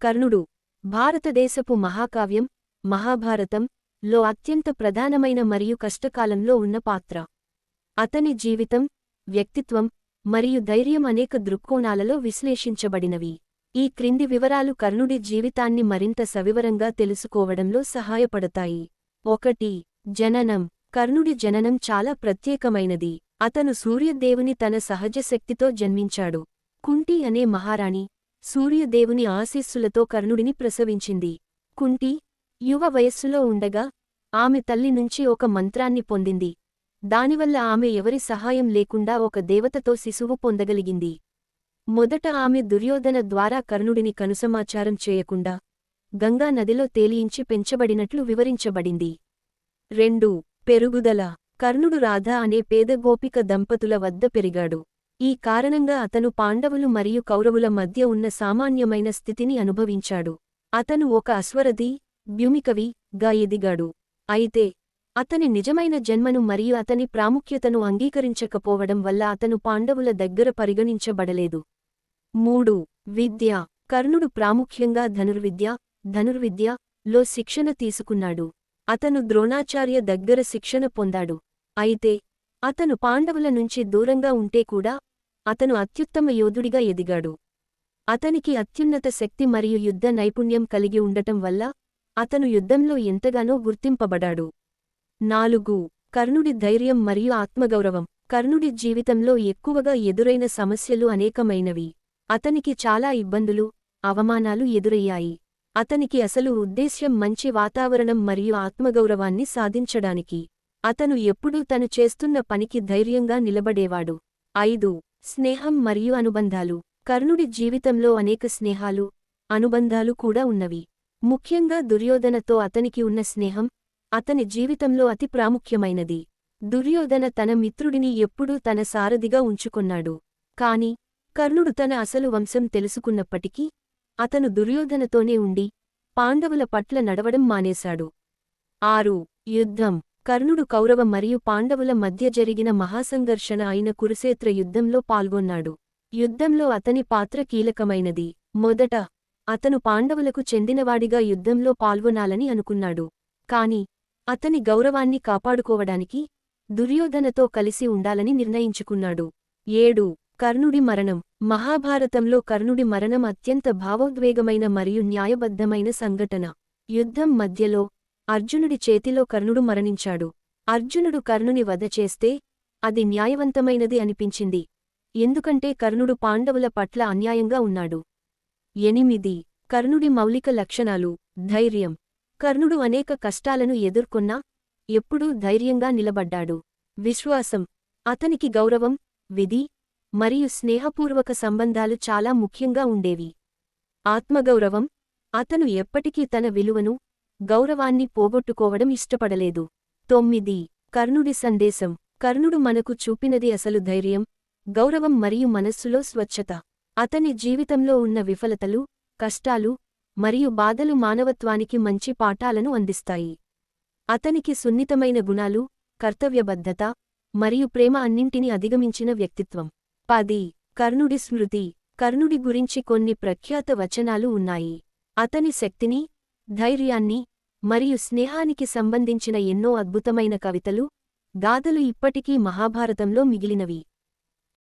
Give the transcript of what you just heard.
కర్ణుడు భారతదేశపు మహాకావ్యం మహాభారతం లో అత్యంత ప్రధానమైన మరియు కష్టకాలంలో ఉన్న పాత్ర. అతని జీవితం వ్యక్తిత్వం మరియు ధైర్యం అనేక దృక్కోణాలలో విశ్లేషించబడినవి. ఈ క్రింది వివరాలు కర్ణుడి జీవితాన్ని మరింత సవివరంగా తెలుసుకోవడంలో సహాయపడతాయి. ఒకటి జననం. కర్ణుడి జననం చాలా ప్రత్యేకమైనది. అతను సూర్యదేవుని తన సహజ శక్తితో జన్మించాడు. కుంటి అనే మహారాణి సూర్యదేవుని ఆశీస్సులతో కర్ణుడిని ప్రసవించింది. కుంటి యువ వయస్సులో ఉండగా ఆమె తల్లి నుంచి ఒక మంత్రాన్ని పొందింది. దానివల్ల ఆమె ఎవరి సహాయం లేకుండా ఒక దేవతతో శిశువు పొందగలిగింది. మొదట ఆమె దుర్యోధన ద్వారా కర్ణుడిని కనుసమాచారం చేయకుండా గంగా నదిలో తేలియించి పెంచబడినట్లు వివరించబడింది. రెండు పెరుగుదల. కర్ణుడు రాధ అనే పేద గోపిక దంపతుల వద్ద పెరిగాడు. ఈ కారణంగా అతను పాండవులు మరియు కౌరవుల మధ్య ఉన్న సామాన్యమైన స్థితిని అనుభవించాడు. అతను ఒక అశ్వరథి బ్యుమికవి గా ఎదిగాడు అయితే అతని నిజమైన జన్మను మరియు అతని ప్రాముఖ్యతను అంగీకరించకపోవడం వల్ల అతను పాండవుల దగ్గర పరిగణించబడలేదు. మూడు. విద్య. కర్ణుడు ప్రాముఖ్యంగా ధనుర్విద్య ధనుర్విద్య లో శిక్షణ తీసుకున్నాడు. అతను ద్రోణాచార్య దగ్గర శిక్షణ పొందాడు. అయితే అతను పాండవుల నుంచి దూరంగా ఉంటే కూడా అతను అత్యుత్తమ యోధుడిగా ఎదిగాడు. అతనికి అత్యున్నత శక్తి మరియు యుద్ధ నైపుణ్యం కలిగి ఉండటం వల్ల అతను యుద్ధంలో ఎంతగానో గుర్తింపబడాడు. నాలుగు కర్ణుడి ధైర్యం మరియు ఆత్మగౌరవం. కర్ణుడి జీవితంలో ఎక్కువగా ఎదురైన సమస్యలు అనేకమైనవి. అతనికి చాలా ఇబ్బందులు అవమానాలు ఎదురయ్యాయి. అతనికి అసలు ఉద్దేశ్యం మంచి వాతావరణం మరియు ఆత్మగౌరవాన్ని సాధించడానికి. అతను ఎప్పుడూ తను చేస్తున్న పనికి ధైర్యంగా నిలబడేవాడు. ఐదు స్నేహం మరియు అనుబంధాలు. కర్ణుడి జీవితంలో అనేక స్నేహాలు అనుబంధాలు కూడా ఉన్నవి. ముఖ్యంగా దుర్యోధనతో అతనికి ఉన్న స్నేహం అతని జీవితంలో అతి ప్రాముఖ్యమైనది. దుర్యోధన తన మిత్రుడిని ఎప్పుడూ తన సారథిగా ఉంచుకొన్నాడు. కాని కర్ణుడు తన అసలు వంశం తెలుసుకున్నప్పటికీ అతను దుర్యోధనతోనే ఉండి పాండవుల పట్ల నడవడం మానేశాడు. ఆరు. యుద్ధం. కర్ణుడు కౌరవ మరియు పాండవుల మధ్య జరిగిన మహాసంఘర్షణ అయిన కురుక్షేత్ర యుద్ధంలో పాల్గొన్నాడు. యుద్ధంలో అతని పాత్ర కీలకమైనది. మొదట అతను పాండవులకు చెందినవాడిగా యుద్ధంలో పాల్గొనాలని అనుకున్నాడు. కాని అతని గౌరవాన్ని కాపాడుకోవడానికి దుర్యోధనతో కలిసి ఉండాలని నిర్ణయించుకున్నాడు. ఏడు కర్ణుడి మరణం. మహాభారతంలో కర్ణుడి మరణం అత్యంత భావోద్వేగమైన మరియు న్యాయబద్ధమైన సంఘటన. యుద్ధం మధ్యలో అర్జునుడి చేతిలో కర్ణుడు మరణించాడు. అర్జునుడు కర్ణుని వధ చేస్తే అది న్యాయవంతమైనది అనిపించింది. ఎందుకంటే కర్ణుడు పాండవుల పట్ల అన్యాయంగా ఉన్నాడు. ఎనిమిది. కర్ణుడి మౌలిక లక్షణాలు. ధైర్యం. కర్ణుడు అనేక కష్టాలను ఎదుర్కొన్నా ఎప్పుడూ ధైర్యంగా నిలబడ్డాడు. విశ్వాసం. అతనికి గౌరవం విధి మరియు స్నేహపూర్వక సంబంధాలు చాలా ముఖ్యంగా ఉండేవి. ఆత్మగౌరవం. అతను ఎప్పటికీ తన విలువను గౌరవాన్ని పోగొట్టుకోవడం ఇష్టపడలేదు. తొమ్మిది. కర్ణుడి సందేశం. కర్ణుడు మనకు చూపినది అసలు ధైర్యం గౌరవం మరియు మనస్సులో స్వచ్ఛత. అతని జీవితంలో ఉన్న విఫలతలు కష్టాలు మరియు బాధలు మానవత్వానికి మంచి పాఠాలను అందిస్తాయి. అతనికి సున్నితమైన గుణాలు కర్తవ్యబద్ధత మరియు ప్రేమ అన్నింటిని అధిగమించిన వ్యక్తిత్వం. పది. కర్ణుడి స్మృతి. కర్ణుడి గురించి కొన్ని ప్రఖ్యాత వచనాలు ఉన్నాయి. అతని శక్తిని ధైర్యాన్ని మరియు స్నేహానికి సంబంధించిన ఎన్నో అద్భుతమైన కవితలు గాథలు ఇప్పటికీ మహాభారతంలో మిగిలినవి.